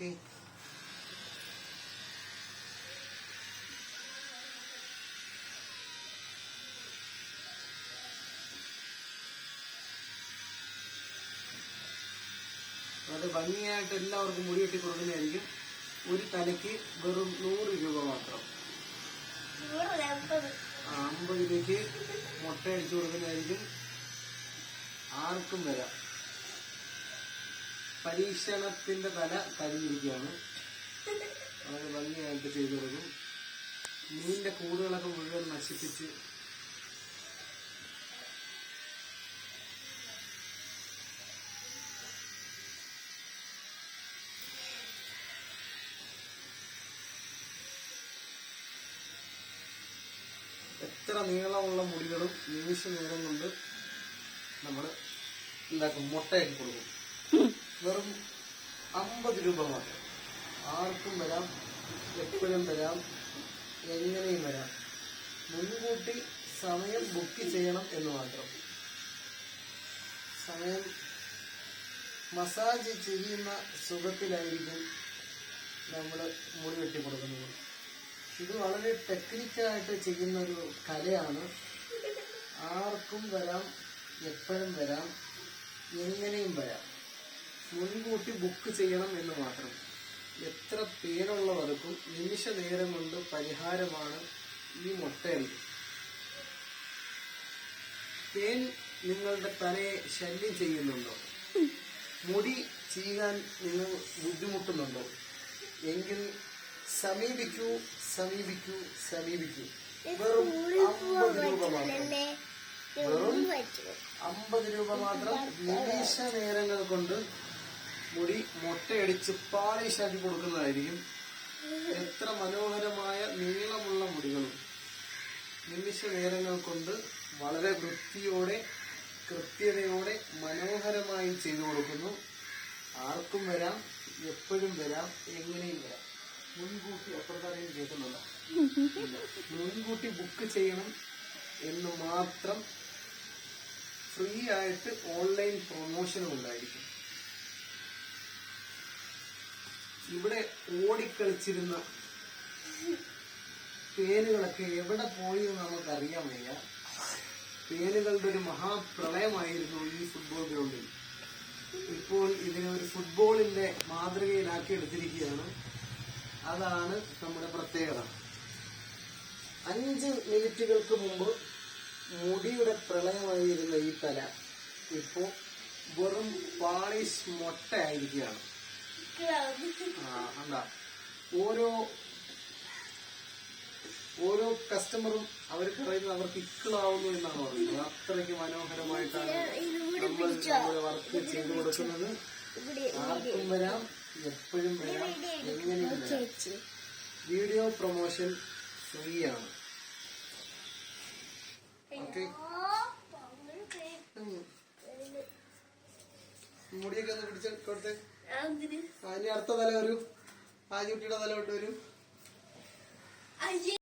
Okay. അത് ഭംഗിയായിട്ട് എല്ലാവർക്കും മുടി വെട്ടി കൊടുക്കുന്നതായിരിക്കും. ഒരു തലയ്ക്ക് വെറും നൂറ് രൂപ മാത്രം. അമ്പതിലേക്ക് രൂപയ്ക്ക് മുട്ട അടിച്ചു കൊടുക്കുന്നതായിരിക്കും. ആർക്കും വരാം. പരീക്ഷണത്തിന്റെ തല കരിഞ്ഞിരിക്കുകയാണ്. വളരെ ഭംഗിയായിട്ട് ചെയ്തു കൊടുക്കും. മീനിന്റെ കൂടുകളൊക്കെ മുഴുവൻ നശിപ്പിച്ച് എത്ര നീളമുള്ള മുടികളും നിമിഷ നേരം കൊണ്ട് നമ്മൾ എന്താക്കും മുട്ടയാക്കി കൊടുക്കും. വെറും അമ്പത് രൂപ മാത്രം. ആർക്കും വരാം എപ്പോഴും വരാം എങ്ങനെയും വരാം. മുൻകൂട്ടി സമയം ബുക്ക് ചെയ്യണം എന്ന് മാത്രം. സമയം മസാജ് ചെയ്യുന്ന സുഖത്തിലായിരിക്കും നമ്മൾ മുടി വെട്ടി കൊടുക്കുന്നത്. ഇത് വളരെ ടെക്നിക്കായിട്ട് ചെയ്യുന്ന ഒരു കലയാണ്. ആർക്കും വരാം എപ്പോഴും വരാം എങ്ങനെയും വരാം. മുൻകൂട്ടി ബുക്ക് ചെയ്യണം എന്ന് മാത്രം. എത്ര പേരുള്ളവർക്കും നിമിഷ നേരം കൊണ്ട് പരിഹാരമാണ് ഈ മുട്ടയെന്ന് തേൻ നിങ്ങളുടെ തലയെ ശല്യം ചെയ്യുന്നുണ്ടോ? മുടി ചെയ്യാൻ നിങ്ങൾ ബുദ്ധിമുട്ടുന്നുണ്ടോ? എങ്കിൽ സമീപിക്കൂ സമീപിക്കൂ സമീപിക്കൂ. വെറും അമ്പത് രൂപ മാത്രം. വെറും അമ്പത് രൂപ മാത്രം നിമിഷ നേരങ്ങൾ കൊണ്ട് മുടി മുട്ടയടിച്ച് പാളിഷാക്കി കൊടുക്കുന്നതായിരിക്കും. എത്ര മനോഹരമായ നീളമുള്ള മുടികളും നിമിഷ നേരങ്ങൾ കൊണ്ട് വളരെ വൃത്തിയോടെ കൃത്യതയോടെ മനോഹരമായി ചെയ്തു കൊടുക്കുന്നു. ആർക്കും വരാം എപ്പോഴും വരാം എങ്ങനെയും വരാം. മുൻകൂട്ടി അപ്രകാരം കേൾക്കുന്നില്ല മുൻകൂട്ടി ബുക്ക് ചെയ്യണം എന്ന് മാത്രം ഫ്രീ ആയിട്ട് ഓൺലൈൻ പ്രൊമോഷനും ഉണ്ടായിരിക്കും. ഇവിടെ ഓടിക്കളിച്ചിരുന്ന പേനുകളൊക്കെ എവിടെ പോയി എന്ന് നമുക്കറിയാൻ വയ്യ. പേനുകളുടെ ഒരു മഹാപ്രളയമായിരുന്നു ഈ ഫുട്ബോൾ ഗ്രൗണ്ടിൽ. ഇപ്പോൾ ഇതിനെ ഒരു ഫുട്ബോളിന്റെ മാതൃകയിലാക്കി എടുത്തിരിക്കുകയാണ്. അതാണ് നമ്മുടെ പ്രത്യേകത. അഞ്ച് മിനിറ്റുകൾക്ക് മുമ്പ് മുടിയുടെ പ്രളയമായിരുന്ന ഈ തല ഇപ്പോ വെറും പാളിഷ് മൊട്ടയായിരിക്കുകയാണ്. എന്താ ഓരോ ഓരോ കസ്റ്റമറും അവർക്ക് പറയുന്നത് അവർക്ക് ഇക്കിളാവുന്നു എന്നാണ് പറയുന്നത്. അത്രയ്ക്ക് മനോഹരമായിട്ടാണ് നമ്മൾ നമ്മുടെ വർക്ക് ചെയ്തു കൊടുക്കുന്നത്. ആർക്കും വരാം എപ്പോഴും വരാം എങ്ങനെയും വരാം. വീഡിയോ പ്രൊമോഷൻ ഫ്രീ ആണ്. ഓക്കെ മുടിയൊക്കെ ഒന്ന് പിടിച്ച് കൊടുത്തേ. അതിന് ആ, ഇനി അടുത്ത തല വരൂ ആദ്യ കുട്ടിയുടെ തല കൊണ്ട് വരൂ അയ്യേ.